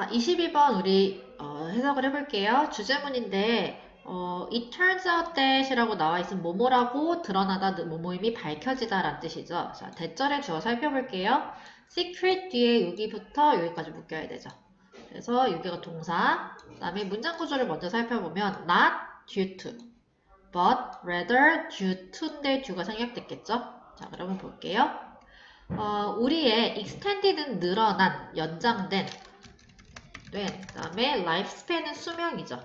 자, 22번 우리 어, 해석을 해볼게요. 주제문인데 어, it turns out that이라고 나와 있으면 뭐뭐라고 드러나다 뭐뭐임이 밝혀지다 라는 뜻이죠. 자, 대절의 주어 살펴볼게요. secret 뒤에 여기부터 여기까지 묶여야 되죠. 그래서 여기가 동사, 그 다음에 문장 구조를 먼저 살펴보면 not due to, but rather due to인데 due가 생략됐겠죠? 자, 그러면 볼게요. 어, 우리의 extended는 늘어난, 연장된, 된, 그 다음에 lifespan은 수명이죠.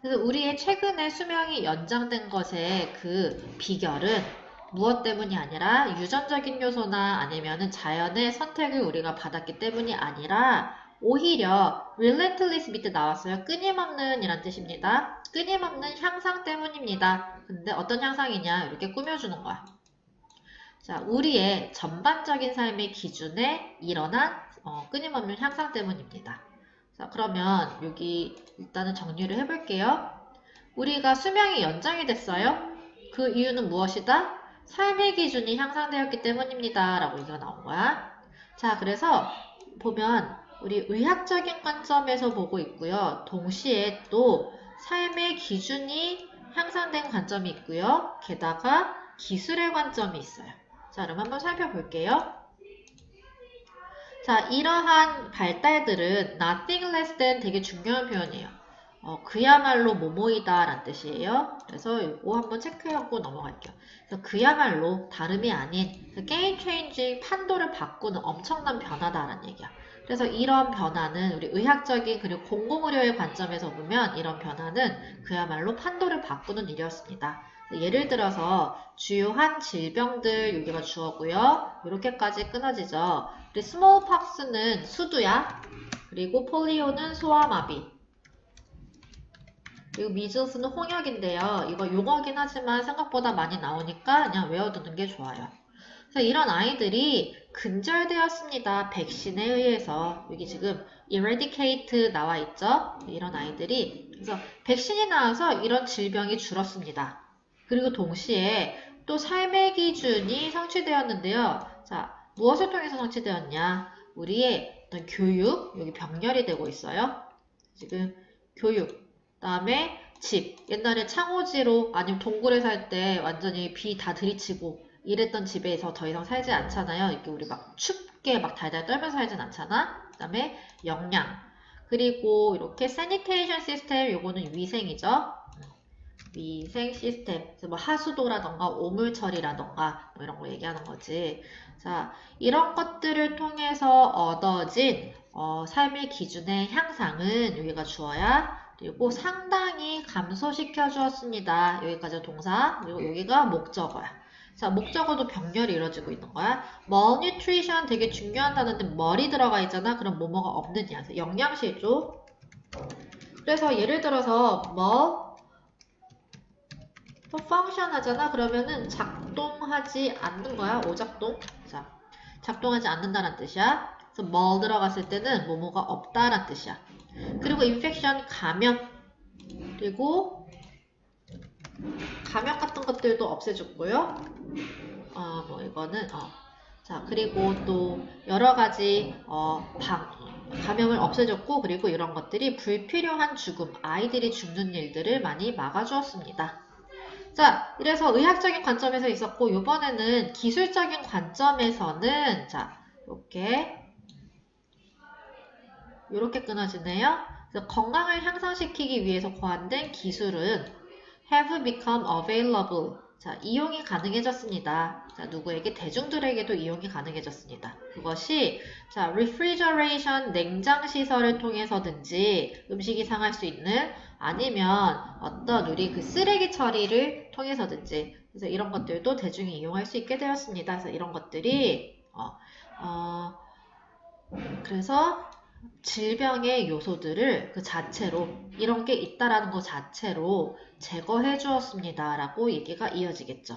그래서 우리의 최근에 수명이 연장된 것의 그 비결은 무엇 때문이 아니라 유전적인 요소나 아니면은 자연의 선택을 우리가 받았기 때문이 아니라 오히려 relentless 밑에 나왔어요. 끊임없는 이란 뜻입니다. 끊임없는 향상 때문입니다. 근데 어떤 향상이냐 이렇게 꾸며주는 거야. 자, 우리의 전반적인 삶의 기준에 일어난 어, 끊임없는 향상 때문입니다. 자, 그러면 여기 일단은 정리를 해볼게요. 우리가 수명이 연장이 됐어요. 그 이유는 무엇이다? 삶의 기준이 향상되었기 때문입니다. 라고 얘기가 나온 거야. 자, 그래서 보면 우리 의학적인 관점에서 보고 있고요. 동시에 또 삶의 기준이 향상된 관점이 있고요. 게다가 기술의 관점이 있어요. 자, 그럼 한번 살펴볼게요. 자, 이러한 발달들은 nothing less than 되게 중요한 표현이에요. 어, 그야말로 뭐뭐이다 라는 뜻이에요. 그래서 이거 한번 체크하고 넘어갈게요. 그래서 그야말로 다름이 아닌 게임 체인징 판도를 바꾸는 엄청난 변화다라는 얘기야. 그래서 이런 변화는 우리 의학적인 그리고 공공의료의 관점에서 보면 이런 변화는 그야말로 판도를 바꾸는 일이었습니다. 예를 들어서 주요한 질병들 여기가 주어고요. 이렇게까지 끊어지죠. 스몰팍스는 수두야. 그리고 폴리오는 소아마비. 그리고 미즈스는 홍역인데요. 이거 용어긴 하지만 생각보다 많이 나오니까 그냥 외워두는 게 좋아요. 그래서 이런 아이들이 근절되었습니다. 백신에 의해서 여기 지금 eradicate 나와 있죠. 이런 아이들이 그래서 백신이 나와서 이런 질병이 줄었습니다. 그리고 동시에 또 삶의 기준이 성취되었는데요. 자, 무엇을 통해서 성취되었냐? 우리의 어떤 교육, 여기 병렬이 되고 있어요. 지금 교육, 다음에 집, 옛날에 창호지로 아니면 동굴에 살 때 완전히 비 다 들이치고 이랬던 집에서 더 이상 살지 않잖아요. 이렇게 우리 막 춥게 막 달달 떨면서 살진 않잖아. 그 다음에 영양, 그리고 이렇게 세니테이션 시스템, 요거는 위생이죠. 위생 시스템, 뭐 하수도라던가 오물 처리라던가 뭐 이런 거 얘기하는 거지. 자, 이런 것들을 통해서 얻어진 어, 삶의 기준의 향상은 여기가 주어야 그리고 상당히 감소시켜 주었습니다. 여기까지 동사, 그리고 여기가 목적어야. 자, 목적어도 병렬이 이루어지고 있는 거야. malnutrition 되게 단어인데 머리 들어가 있잖아. 그럼 뭐뭐가 없느냐. 영양실조. 그래서 예를 들어서 뭐 또 펑션 하잖아. 그러면은 작동하지 않는 거야. 오작동. 자, 작동하지 않는다는 뜻이야. 그래서 뭐 들어갔을 때는 뭐뭐가 없다란 뜻이야. 그리고 인펙션 감염. 그리고 감염 같은 것들도 없애줬고요. 어, 뭐 이거는 어. 자, 그리고 또 여러 가지 어, 방, 감염을 없애줬고 그리고 이런 것들이 불필요한 죽음, 아이들이 죽는 일들을 많이 막아주었습니다. 자, 이래서 의학적인 관점에서 있었고 이번에는 기술적인 관점에서는 자, 이렇게 이렇게 끊어지네요. 건강을 향상시키기 위해서 고안된 기술은 have become available. 자, 이용이 가능해졌습니다. 자, 누구에게? 대중들에게도 이용이 가능해졌습니다. 그것이, 자, refrigeration, 냉장 시설을 통해서든지 음식이 상할 수 있는 아니면 어떤 우리 그 쓰레기 처리를 통해서든지 그래서 이런 것들도 대중이 이용할 수 있게 되었습니다. 그래서 이런 것들이, 어, 어, 그래서 질병의 요소들을 그 자체로 이런 게 있다라는 것 자체로 제거해 주었습니다. 라고 얘기가 이어지겠죠.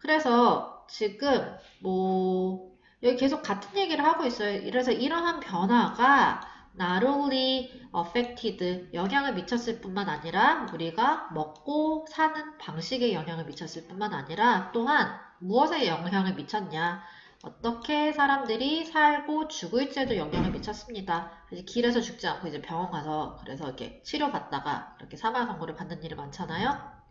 그래서 지금 뭐 여기 계속 같은 얘기를 하고 있어요. 그래서 이러한 변화가 not only affected 영향을 미쳤을 뿐만 아니라 우리가 먹고 사는 방식에 영향을 미쳤을 뿐만 아니라 또한 무엇에 영향을 미쳤냐 어떻게 사람들이 살고 죽을지에도 영향을 미쳤습니다. 이제 길에서 죽지 않고 이제 병원 가서 그래서 이렇게 치료받다가 이렇게 사망 선고를 받는 일이 많잖아요.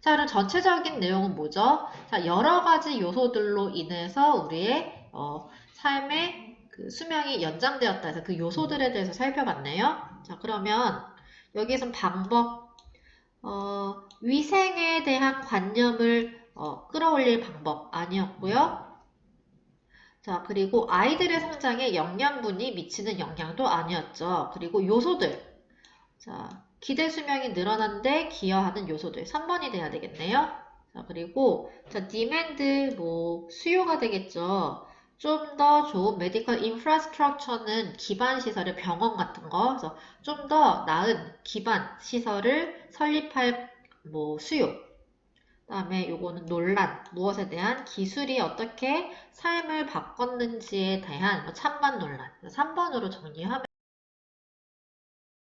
자, 그럼 전체적인 내용은 뭐죠? 자, 여러 가지 요소들로 인해서 우리의 어, 삶의 그 수명이 연장되었다 해서 그 요소들에 대해서 살펴봤네요. 자, 그러면 여기에선 방법, 어, 위생에 대한 관념을 어, 끌어올릴 방법 아니었고요. 자, 그리고 아이들의 성장에 영양분이 미치는 영향도 아니었죠. 그리고 요소들. 자, 기대 수명이 늘어난데 기여하는 요소들. 3번이 돼야 되겠네요. 자, 그리고 자, 디맨드 뭐 수요가 되겠죠. 좀 더 좋은 메디컬 인프라스트럭처는 기반 시설의 병원 같은 거, 좀 더 나은 기반 시설을 설립할 뭐 수요. 그다음에 요거는 논란, 무엇에 대한 기술이 어떻게 삶을 바꿨는지에 대한 뭐 찬반 논란. 3번으로 정리하면